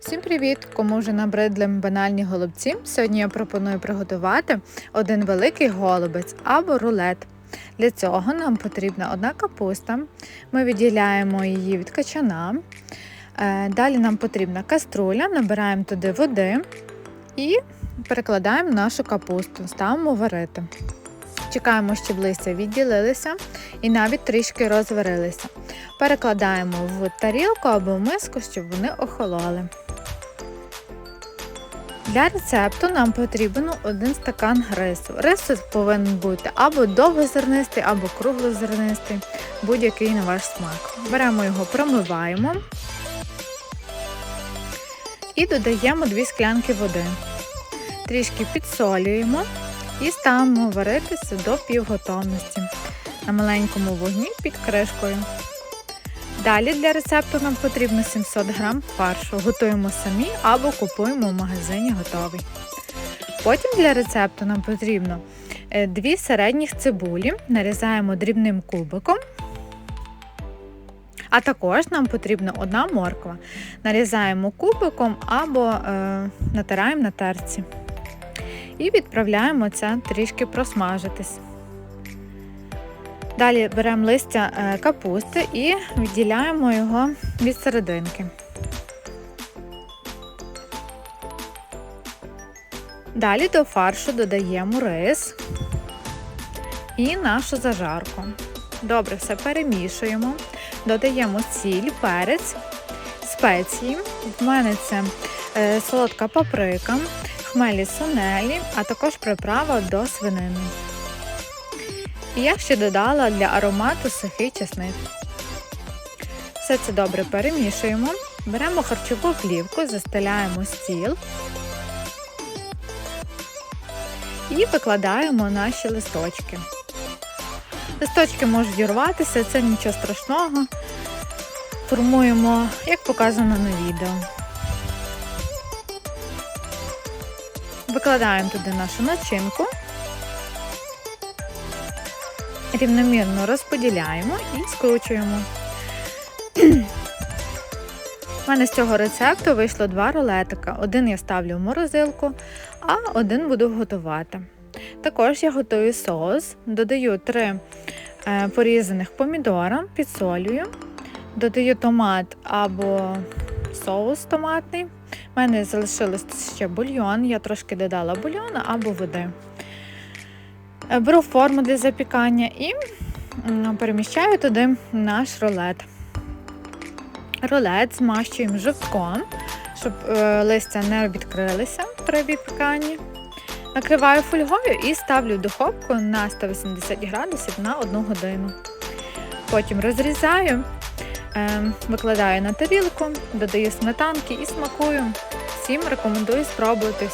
Всім привіт! Кому вже набридли банальні голубці. Сьогодні я пропоную приготувати один великий голубець або рулет. Для цього нам потрібна одна капуста. Ми відділяємо її від качана. Е, Далі нам потрібна каструля, набираємо туди води і перекладаємо нашу капусту, ставимо варити. Чекаємо, щоб листя відділилися і навіть трішки розварилися. Перекладаємо в тарілку або в миску, щоб вони охололи. Для рецепту нам потрібен один стакан рису. Рис повинен бути або довгозернистий, або круглозернистий, будь-який на ваш смак. Беремо його, промиваємо і додаємо 2 склянки води. Трішки підсолюємо і ставимо варитися до півготовності на маленькому вогні під кришкою. Далі для рецепту нам потрібно 700 г фаршу. Готуємо самі або купуємо в магазині готовий. Потім для рецепту нам потрібно 2 середніх цибулі, нарізаємо дрібним кубиком. А також нам потрібна одна морква. Нарізаємо кубиком або е, натираємо на терці. І відправляємо це трішки просмажитись. Далі беремо листя е, капусти і відділяємо його від серединки. Далі до фаршу додаємо рис і нашу зажарку. Добре, все перемішуємо, додаємо сіль, перець, спеції. В мене це е, солодка паприка, хмелі сунелі, а також приправа до свинини. Я ще додала для аромату сухий чесник. Все це добре перемішуємо. Беремо харчову плівку, застеляємо стіл і викладаємо наші листочки. Листочки можуть урватися, це нічого страшного. Формуємо, як показано на відео. Викладаємо туди нашу начинку рівномірно розподіляємо і скручуємо. У мене з цього рецепту вийшло два рулетика. Один я ставлю в морозилку, а один буду готувати. Також я готую соус, додаю три е, порізаних помідора, підсолюю, додаю томат або соус томатний. У мене залишилось ще бульйон, я трошки додала бульйону або води. Беру форму для запікання і переміщаю туди наш рулет. Рулет змащуємо жовтком, щоб е, листя не відкрилися при випіканні. Накриваю фольгою і ставлю в духовку на 180 градусів на 1 годину. Потім розрізаю, е, викладаю на тарілку, додаю сметанки і смакую. Всім рекомендую спробувати.